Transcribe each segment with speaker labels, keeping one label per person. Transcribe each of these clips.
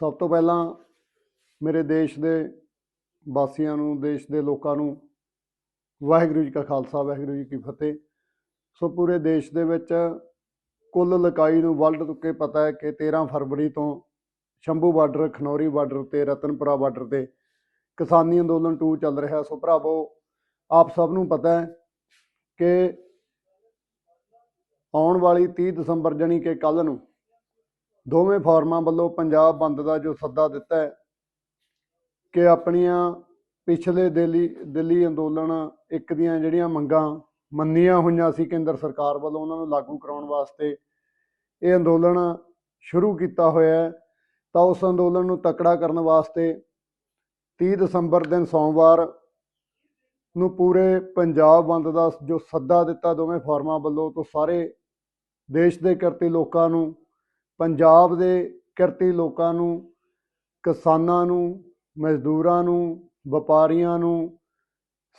Speaker 1: ਸਭ ਤੋਂ ਪਹਿਲਾਂ ਮੇਰੇ ਦੇਸ਼ ਦੇ ਵਾਸੀਆਂ ਨੂੰ, ਦੇਸ਼ ਦੇ ਲੋਕਾਂ ਨੂੰ ਵਾਹਿਗੁਰੂ ਜੀ ਕਾ ਖਾਲਸਾ, ਵਾਹਿਗੁਰੂ ਜੀ ਕੀ ਫਤਿਹ। ਸੋ ਪੂਰੇ ਦੇਸ਼ ਦੇ ਵਿੱਚ ਕੁੱਲ ਲਕਾਈ ਨੂੰ ਵਰਲਡ ਤੁੱਕੇ ਪਤਾ ਹੈ ਕਿ 13 ਫਰਵਰੀ ਤੋਂ ਸ਼ੰਭੂ ਬਾਰਡਰ, ਖਨੌਰੀ ਬਾਰਡਰ ਤੇ, ਰਤਨਪੁਰਾ ਬਾਰਡਰ ਤੇ ਕਿਸਾਨੀ ਅੰਦੋਲਨ 2 ਚੱਲ ਰਿਹਾ। ਸੋ ਭਰਾਵੋ, ਆਪ ਸਭ ਨੂੰ ਪਤਾ ਹੈ ਕਿ ਆਉਣ ਵਾਲੀ 30 ਦਸੰਬਰ ਜਣੀ ਕਿ ਕੱਲ ਨੂੰ ਦੋਵੇਂ ਫਾਰਮਾਂ ਵੱਲੋਂ ਪੰਜਾਬ ਬੰਦ ਦਾ ਜੋ ਸੱਦਾ ਦਿੱਤਾ ਹੈ ਕਿ ਆਪਣੀਆਂ ਪਿਛਲੇ ਦਿੱਲੀ ਦਿੱਲੀ ਅੰਦੋਲਨ ਇੱਕ ਦੀਆਂ ਜਿਹੜੀਆਂ ਮੰਗਾਂ ਮੰਨੀਆਂ ਹੋਈਆਂ ਸੀ ਕੇਂਦਰ ਸਰਕਾਰ ਵੱਲੋਂ ਉਹਨਾਂ ਨੂੰ ਲਾਗੂ ਕਰਾਉਣ ਵਾਸਤੇ ਇਹ ਅੰਦੋਲਨ ਸ਼ੁਰੂ ਕੀਤਾ ਹੋਇਆ ਹੈ, ਤਾਂ ਉਸ ਅੰਦੋਲਨ ਨੂੰ ਤਕੜਾ ਕਰਨ ਵਾਸਤੇ 30 ਦਸੰਬਰ ਦਿਨ ਸੋਮਵਾਰ ਨੂੰ ਪੂਰੇ ਪੰਜਾਬ ਬੰਦ ਦਾ ਜੋ ਸੱਦਾ ਦਿੱਤਾ ਦੋਵੇਂ ਫਾਰਮਾਂ ਵੱਲੋਂ, ਤੋਂ ਸਾਰੇ ਦੇਸ਼ ਦੇ ਕਿਰਤੀ ਲੋਕਾਂ ਨੂੰ ਪੰਜਾਬ ਦੇ ਕਿਰਤੀ ਲੋਕਾਂ ਨੂੰ, ਕਿਸਾਨਾਂ ਨੂੰ, ਮਜ਼ਦੂਰਾਂ ਨੂੰ, ਵਪਾਰੀਆਂ ਨੂੰ,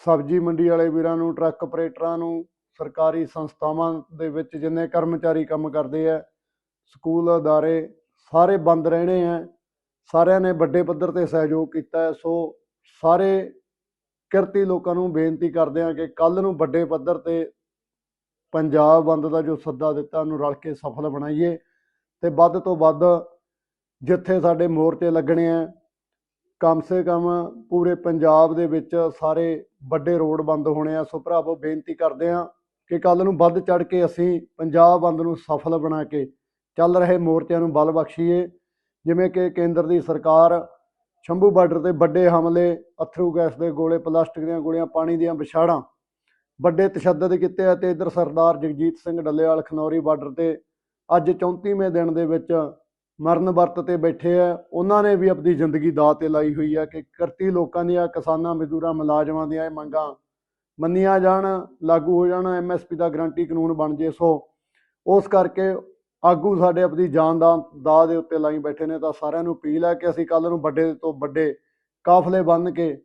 Speaker 1: ਸਬਜ਼ੀ ਮੰਡੀ ਵਾਲੇ ਵੀਰਾਂ ਨੂੰ, ਟਰੱਕ ਆਪਰੇਟਰਾਂ ਨੂੰ, ਸਰਕਾਰੀ ਸੰਸਥਾਵਾਂ ਦੇ ਵਿੱਚ ਜਿੰਨੇ ਕਰਮਚਾਰੀ ਕੰਮ ਕਰਦੇ ਆ, ਸਕੂਲ ਅਦਾਰੇ ਸਾਰੇ ਬੰਦ ਰਹਿਣੇ ਆ। ਸਾਰਿਆਂ ਨੇ ਵੱਡੇ ਪੱਧਰ ਤੇ ਸਹਿਯੋਗ ਕੀਤਾ ਹੈ। ਸੋ ਸਾਰੇ ਕਿਰਤੀ ਲੋਕਾਂ ਨੂੰ ਬੇਨਤੀ ਕਰਦੇ ਆ ਕਿ ਕੱਲ ਨੂੰ ਵੱਡੇ ਪੱਧਰ ਤੇ ਪੰਜਾਬ ਬੰਦ ਦਾ ਜੋ ਸੱਦਾ ਦਿੱਤਾ, ਉਹਨੂੰ ਰਲ ਕੇ ਸਫਲ ਬਣਾਈਏ। ਤੇ ਵੱਧ ਤੋਂ ਵੱਧ ਜਿੱਥੇ ਸਾਡੇ ਮੋਰਚੇ ਲੱਗਣੇ ਆ, ਕਮ ਸੇ ਕਮ ਪੂਰੇ ਪੰਜਾਬ ਦੇ ਵਿੱਚ ਸਾਰੇ ਵੱਡੇ ਰੋਡ ਬੰਦ ਹੋਣੇ ਆ। ਸੋ ਭਰਾਵੋ, ਬੇਨਤੀ ਕਰਦੇ ਆ ਕਿ ਕੱਲ ਨੂੰ ਵੱਧ ਚੜ ਕੇ ਅਸੀਂ ਪੰਜਾਬ ਬੰਦ ਨੂੰ ਸਫਲ ਬਣਾ ਕੇ ਚੱਲ ਰਹੇ ਮੋਰਚਿਆਂ ਨੂੰ ਬਲ ਬਖਸ਼ੀਏ। ਜਿਵੇਂ ਕਿ ਕੇਂਦਰ ਦੀ ਸਰਕਾਰ ਸ਼ੰਭੂ ਬਾਰਡਰ ਤੇ ਵੱਡੇ ਹਮਲੇ, ਅਥਰੂ ਗੈਸ ਦੇ ਗੋਲੇ, ਪਲਾਸਟਿਕ ਦੀਆਂ ਗੋਲੀਆਂ, ਪਾਣੀ ਦੀਆਂ ਵਿਛਾੜਾਂ, ਵੱਡੇ ਤਸ਼ੱਦਦ ਕੀਤੇ ਅਤੇ ਤੇ ਇਧਰ ਸਰਦਾਰ ਜਗਜੀਤ ਸਿੰਘ ਡੱਲੇਵਾਲ ਖਨੌਰੀ ਬਾਰਡਰ ਤੇ ਅੱਜ 34ਵੇਂ ਦਿਨ ਦੇ ਵਿੱਚ ਮਰਨ ਵਰਤ ਤੇ ਬੈਠੇ ਆ। ਉਹਨਾਂ ਨੇ ਵੀ ਆਪਣੀ ਜ਼ਿੰਦਗੀ ਦਾਅ ਤੇ ਲਾਈ ਹੋਈ ਆ ਕਿ ਕਿਰਤੀ ਲੋਕਾਂ ਦੀਆਂ, ਕਿਸਾਨਾਂ, ਮਜ਼ਦੂਰਾਂ, ਮੁਲਾਜ਼ਮਾਂ ਦੀਆਂ ਇਹ ਮੰਗਾਂ ਮੰਨੀਆਂ ਜਾਣ, ਲਾਗੂ ਹੋ ਜਾਣ ਐਮਐਸਪੀ ਦਾ ਗਰੰਟੀ ਕਾਨੂੰਨ ਬਣ ਜੇ ਸੋ। ਉਸ ਕਰਕੇ ਆਗੂ ਸਾਡੇ ਆਪਣੀ ਜਾਨ ਦਾ ਦਾਅ ਦੇ ਉੱਤੇ ਲਾਈ ਬੈਠੇ ਨੇ ਤਾਂ ਸਾਰਿਆਂ ਨੂੰ ਅਪੀਲ ਹੈ ਕਿ ਅਸੀਂ ਕੱਲ ਨੂੰ ਵੱਡੇ ਤੋਂ ਵੱਡੇ ਕਾਫਲੇ ਬੰਨ ਕੇ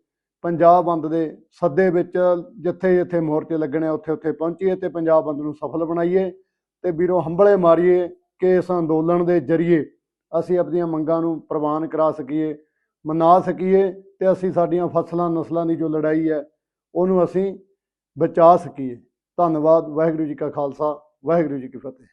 Speaker 1: ਪੰਜਾਬ ਬੰਦ ਦੇ ਸੱਦੇ ਵਿੱਚ ਜਿੱਥੇ ਜਿੱਥੇ ਮੋਰਚੇ ਲੱਗਣੇ ਆ ਉੱਥੇ ਉੱਥੇ ਪਹੁੰਚੀਏ ਤੇ ਪੰਜਾਬ ਬੰਦ ਨੂੰ ਸਫਲ ਬਣਾਈਏ। ਤੇ ਵੀਰੋ ਹੰਬਲੇ ਮਾਰੀਏ ਕਿ ਇਸ ਅੰਦੋਲਨ ਦੇ ਜ਼ਰੀਏ ਅਸੀਂ ਆਪਣੀਆਂ ਮੰਗਾਂ ਨੂੰ ਪ੍ਰਵਾਨ ਕਰਾ ਸਕੀਏ, ਮਨਾ ਸਕੀਏ ਤੇ ਅਸੀਂ ਸਾਡੀਆਂ ਫਸਲਾਂ ਨਸਲਾਂ ਦੀ ਜੋ ਲੜਾਈ ਹੈ, ਉਹਨੂੰ ਅਸੀਂ ਬਚਾ ਸਕੀਏ। ਧੰਨਵਾਦ, ਵਾਹਿਗੁਰੂ ਜੀ ਕਾ ਖਾਲਸਾ, ਵਾਹਿਗੁਰੂ ਜੀ ਕੀ ਫਤਿਹ।